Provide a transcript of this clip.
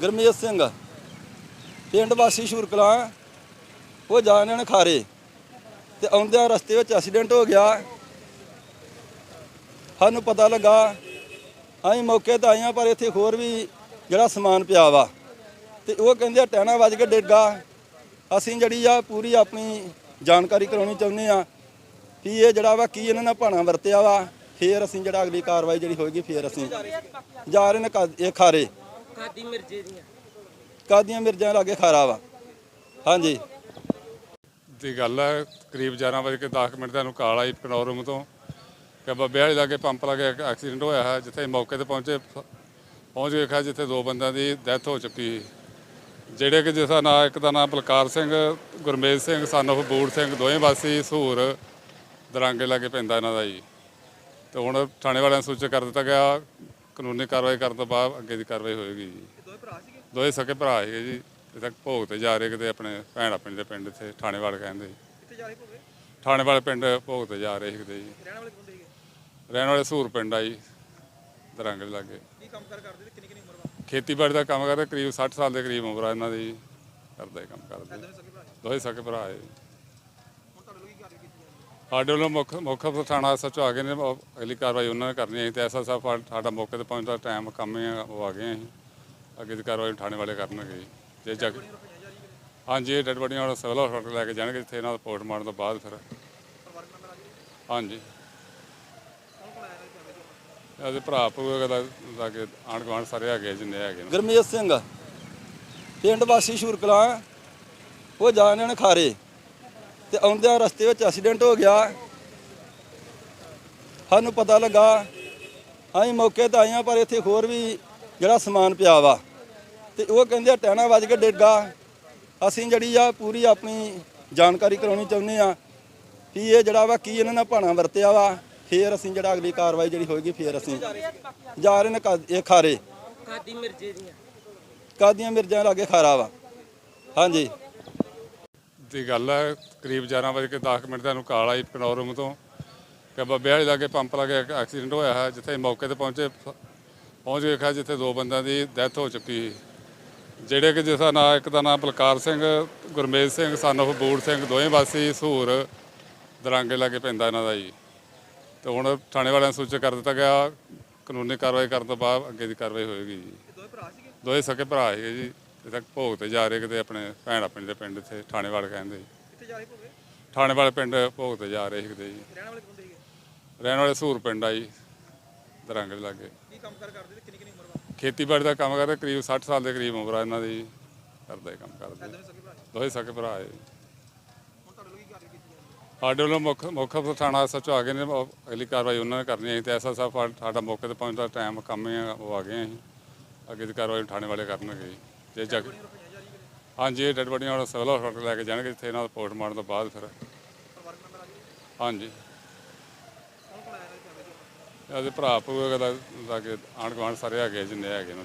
ਗੁਰਮੀਤ ਸਿੰਘ। ਪਿੰਡ ਵਾਸੀ ਸ਼ੂਰਕਲਾਂ, ਉਹ ਜਾ ਰਹੇ ਨੇ ਖਾਰੇ ਤੇ ਆਉਂਦਿਆਂ ਰਸਤੇ ਵਿੱਚ ਐਕਸੀਡੈਂਟ ਹੋ ਗਿਆ। ਸਾਨੂੰ ਪਤਾ ਲੱਗਾ, ਅਸੀਂ ਮੌਕੇ ਤੇ ਆਏ ਹਾਂ, ਪਰ ਇੱਥੇ ਹੋਰ ਵੀ ਜਿਹੜਾ ਸਮਾਨ ਪਿਆ ਵਾ, ਤੇ ਉਹ ਕਹਿੰਦੇ ਆ ਟਹਿਣਾ ਵੱਜ ਕੇ ਡਿੱਗਾ ਅਸੀਂ ਜਿਹੜੀ ਆ ਪੂਰੀ ਆਪਣੀ ਜਾਣਕਾਰੀ ਕਰਾਉਣੀ ਚਾਹੁੰਦੇ ਆ ਕਿ ਇਹ ਜਿਹੜਾ ਵਾ ਕੀ ਇਹਨਾਂ ਨਾਲ ਭਾਣਾ ਵਰਤਿਆ ਵਾ, ਫੇਰ ਅਸੀਂ ਜਿਹੜਾ ਅਗਲੀ ਕਾਰਵਾਈ ਜਿਹੜੀ ਹੋਏਗੀ, ਫੇਰ ਅਸੀਂ ਜਾ ਰਹੇ ਨੇ ਕਾ- ਇਹ ਖਾਰੇ ਕਾਦੀ ਮਿਰਜੇ ਦੀਆਂ? ਕਾਦੀਆਂ ਮਿਰਜਾਂ ਲਾਗੇ ਖਾਰਾ ਵਾ। ਹਾਂਜੀ। ਦੀ ਗੱਲ ਹੈ ਕਰੀਬ 11 ਵਜੇ ਕੇ 10 ਮਿੰਟ ਦਾ ਨੂੰ ਕਾਲ ਆਈ ਪਨੌਰਮ ਤੋਂ। ਕਿ ਬੱਬੇ ਵਾਲੀ ਲਾਗੇ ਪੰਪ ਲਾਗੇ ਇੱਕ ਐਕਸੀਡੈਂਟ ਹੋਇਆ ਹੈ ਜਿੱਥੇ ਮੌਕੇ ਤੇ ਪਹੁੰਚੇ ਪਹੁੰਚ ਕੇ ਵੇਖਿਆ ਜਿੱਥੇ ਦੋ ਬੰਦਿਆਂ ਦੀ ਡੈਥ ਹੋ ਚੁੱਕੀ ਜਿਹੜੇ ਕਿ ਜਿਸ ਦਾ ਨਾਂ ਇੱਕ ਦਾ ਨਾਮ ਬਲਕਾਰ ਸਿੰਘ ਗੁਰਮੇਜ ਸਿੰਘ ਸਨ of ਬੂੜ ਸਿੰਘ ਦੋਵੇਂ ਵਾਸੀ ਸਹੂਰ ਦਰਾਂਗੇ ਲਾਗੇ ਪੈਂਦਾ ਇਹਨਾਂ ਦਾ ਜੀ। ਤੇ ਹੁਣ ਥਾਣੇ ਵਾਲਿਆਂ ਨੂੰ ਸੂਚਿਤ ਕਰ ਦਿੱਤਾ ਗਿਆ ਕਾਨੂੰਨੀ ਕਾਰਵਾਈ ਕਰਨ ਤੋਂ ਬਾਅਦ ਅੱਗੇ ਦੀ ਕਾਰਵਾਈ ਹੋਏਗੀ ਜੀ। ਦੋਵੇਂ ਸਕੇ ਭਰਾ ਸੀਗੇ ਜੀ। ਇਹ ਤੱਕ ਭੋਗ ਤੇ ਜਾ ਰਹੇ ਕਿਤੇ ਆਪਣੇ ਭੈਣ ਆਪਣੇ ਦੇ ਪਿੰਡ ਇੱਥੇ, ਥਾਣੇਵਾਲ ਕਹਿੰਦੇ। ਕਿੱਥੇ ਜਾ ਰਹੇ ਭੋਗੇ ਥਾਣੇ ਵਾਲੇ ਪਿੰਡ ਭੋਗ ਤੇ ਜਾ ਰਹੇ ਸੀ ਕਿਤੇ ਜੀ। ਰਹਿਣ ਵਾਲੇ ਕਿੱਥੇ ਸੀਗੇ ਰਹਿਣ ਵਾਲੇ ਸੂਰ ਪਿੰਡ ਆ ਜੀ, ਦਰੰਗ ਦੇ ਲਾਗੇ। ਕੀ ਕੰਮ ਕਰ ਕਰਦੇ ਤੇ ਕਿੰਨੀ ਕਿੰਨੀ ਉਮਰ ਵਾ ਖੇਤੀਬਾੜੀ ਦਾ ਕੰਮ ਕਰਦੇ, ਕਰੀਬ 60 ਸਾਲ ਦੇ ਕਰੀਬ ਉਮਰ ਆ ਇਹਨਾਂ ਦੀ। ਕਰਦੇ ਕੰਮ, ਕਰਦੇ। ਦੋਵੇਂ ਸਕੇ ਭਰਾ। ਹੈ ਸਾਡੇ ਵੱਲੋਂ ਮੁੱਖ ਮੁੱਖ ਥਾਣਾ ਸੱਚੋ ਆ ਗਏ ਨੇ, ਉਹ ਅਗਲੀ ਕਾਰਵਾਈ ਉਹਨਾਂ ਨੇ ਕਰਨੀ ਹੈ। ਤੇ ਐਸਾ ਸਾਹਿਬ ਸਾਡਾ ਮੌਕੇ ਤੇ ਪਹੁੰਚਦਾ ਟਾਈਮ ਕੰਮ ਹੀ ਉਹ ਆ ਗਏ ਅਸੀਂ। ਅੱਗੇ ਦੀ ਕਾਰਵਾਈ ਥਾਣੇ ਵਾਲੇ ਕਰਨਗੇ ਜੀ। ਜੇ ਜਾ ਕੇ ਹਾਂਜੀ, ਇਹ ਡੈਡ ਬੋਡੀਆਂ ਵਾਲਾ ਸਿਵਲ ਹਸਪਤਾਲ ਲੈ ਕੇ ਜਾਣਗੇ, ਜਿੱਥੇ ਇਹਨਾਂ ਦਾ ਪੋਸਟਮਾਰਟਮ ਤੋਂ ਬਾਅਦ ਫਿਰ। ਹਾਂਜੀ। ਇਹਦੇ ਭਰਾ ਭੂਆ ਦਾ ਲਾਗੇ ਆਂਢ ਗੁਆਂਢ ਸਾਰੇ ਹੈਗੇ ਜਿੰਨੇ ਹੈਗੇ ਨੇ। ਗੁਰਮੀਤ ਸਿੰਘ, ਪਿੰਡ ਵਾਸੀ ਸ਼ੂਰਕਲਾਂ, ਉਹ ਜਾ ਨੇ ਖਾਰੇ ਤੇ ਆਉਂਦਿਆਂ ਰਸਤੇ ਵਿੱਚ ਐਕਸੀਡੈਂਟ ਹੋ ਗਿਆ। ਸਾਨੂੰ ਪਤਾ ਲੱਗਾ ਅਸੀਂ ਮੌਕੇ ਤੇ ਹਾਂ ਪਰ ਇੱਥੇ ਹੋਰ ਵੀ ਜਿਹੜਾ ਸਮਾਨ ਪਿਆ ਵਾ। ਤੇ ਉਹ ਕਹਿੰਦੇ ਆ ਟਹਿਣਾ ਵੱਜ ਕੇ ਡਿੱਗਾ ਅਸੀਂ ਜਿਹੜੀ ਆ ਪੂਰੀ ਆਪਣੀ ਜਾਣਕਾਰੀ ਕਰਾਉਣੀ ਚਾਹੁੰਦੇ ਆ ਵੀ ਇਹ ਜਿਹੜਾ ਵਾ ਕੀ ਇਹਨਾਂ ਨਾਲ ਭਾਣਾ ਵਰਤਿਆ ਵਾ। ਫੇਰ ਅਸੀਂ ਜਿਹੜਾ ਅਗਲੀ ਕਾਰਵਾਈ ਜਿਹੜੀ ਹੋਏਗੀ ਫੇਰ ਅਸੀਂ ਜਾ ਰਹੇ ਨੇ ਕਾ- ਇਹ ਖਾਰੇ। ਕਾਦੀ ਮਿਰਜੇ ਦੀਆਂ? ਕਾਦੀਆਂ ਮਿਰਜਾਂ ਲਾਗੇ ਖਾਰਾ ਵਾ। ਹਾਂਜੀ। ਦੀ ਗੱਲ ਹੈ, ਕਰੀਬ 11 ਵਜੇ ਕੇ 10 ਮਿੰਟ ਦਾ ਨੂੰ ਕਾਲ ਆਈ ਪਨੌਰਮ ਤੋਂ, ਕਿ ਬੱਬੇ ਵਾਲੀ ਲਾਗੇ ਪੰਪ ਲਾਗੇ ਇੱਕ ਐਕਸੀਡੈਂਟ ਹੋਇਆ ਹੈ, ਜਿੱਥੇ ਮੌਕੇ ਤੇ ਪਹੁੰਚੇ, ਪਹੁੰਚ ਗਏ ਖਾ ਜਿੱਥੇ ਦੋ ਬੰਦਿਆਂ ਦੀ ਡੈਥ ਹੋ ਚੁੱਕੀ ਜਿਹੜੇ ਕਿ ਜਿਸ ਦਾ ਨਾਂ, ਇੱਕ ਦਾ ਨਾਮ ਬਲਕਾਰ ਸਿੰਘ, ਗੁਰਮੇਜ ਸਿੰਘ ਸਨ of ਬੂੜ ਸਿੰਘ, ਦੋਵੇਂ ਵਾਸੀ ਸਹੂਰ ਦਰਾਂਗੇ ਲਾਗੇ ਪੈਂਦਾ ਇਹਨਾਂ ਦਾ ਜੀ। ਤੇ ਹੁਣ ਥਾਣੇ ਵਾਲਿਆਂ ਨੂੰ ਸੂਚਿਤ ਕਰ ਦਿੱਤਾ ਗਿਆ, ਕਾਨੂੰਨੀ ਕਾਰਵਾਈ ਕਰਨ ਤੋਂ ਬਾਅਦ ਅੱਗੇ ਦੀ ਕਾਰਵਾਈ ਹੋਏਗੀ ਜੀ। ਦੋਵੇਂ ਸਕੇ ਭਰਾ ਸੀਗੇ ਜੀ। ਇਹ ਤੱਕ ਭੋਗ ਤੇ ਜਾ ਰਹੇ ਕਿਤੇ ਆਪਣੇ ਭੈਣ ਆਪਣੇ ਦੇ ਪਿੰਡ ਇੱਥੇ ਥਾਣੇ ਵਾਲੇ ਕਹਿੰਦੇ ਕਿੱਥੇ ਜਾ ਰਹੇ ਭੋਗੇ? ਥਾਣੇ ਵਾਲੇ ਪਿੰਡ ਭੋਗ ਤੇ ਜਾ ਰਹੇ ਸੀ ਕਿਤੇ ਜੀ। ਰਹਿਣ ਵਾਲੇ ਕਿੱਥੇ ਸੀਗੇ? ਰਹਿਣ ਵਾਲੇ ਸੂਰ ਪਿੰਡ ਆ ਜੀ ਦਰੰਗ ਦੇ ਲਾਗੇ। ਕੀ ਕੰਮ ਕਰ ਕਰਦੇ ਤੇ ਕਿੰਨੀ ਕਿੰਨੀ ਉਮਰ ਵਾ? ਖੇਤੀਬਾੜੀ ਦਾ ਕੰਮ ਕਰਦੇ ਕਰੀਬ 60 ਸਾਲ ਦੇ ਕਰੀਬ ਉਮਰ ਆ ਇਹਨਾਂ ਦੀ। ਕਰਦੇ ਕੰਮ ਕਰਦੇ। ਦੋਵੇਂ ਸਕੇ ਭਰਾ ਹੈ? ਸਾਡੇ ਵੱਲੋਂ ਮੁੱਖ ਮੁੱਖ ਥਾਣਾ ਸੱਚੋ ਆ ਗਏ ਨੇ ਅਗਲੀ ਕਾਰਵਾਈ ਉਹਨਾਂ ਨੇ ਕਰਨੀ ਹੈ। ਤੇ ਐਸਾ ਸਾਹਿਬ ਸਾਡਾ ਮੌਕੇ ਤੇ ਪਹੁੰਚਦਾ ਟਾਈਮ ਕੰਮ ਹੀ ਆ, ਉਹ ਆ ਗਏ ਅਸੀਂ। ਅੱਗੇ ਦੀ ਕਾਰਵਾਈ ਥਾਣੇ ਵਾਲੇ ਕਰਨਗੇ ਜੀ। ਜੇ ਜਗ ਹਾਂਜੀ, ਇਹ ਡੈਡ ਬੋਡੀਆਂ ਹੁਣ ਸਿਵਲ ਹਸਪਤਾਲ ਲੈ ਕੇ ਜਾਣਗੇ, ਜਿੱਥੇ ਇਹਨਾਂ ਦਾ ਪੋਸਟਮਾਰਟਮ ਤੋਂ ਬਾਅਦ ਫਿਰ। ਹਾਂਜੀ। ਇਹਦੇ ਭਰਾ ਭੂਆ ਦਾ ਲਾਗੇ ਆਂਢ ਗੁਆਂਢ ਸਾਰੇ ਹੈਗੇ ਜਿੰਨੇ ਹੈਗੇ ਨੇ।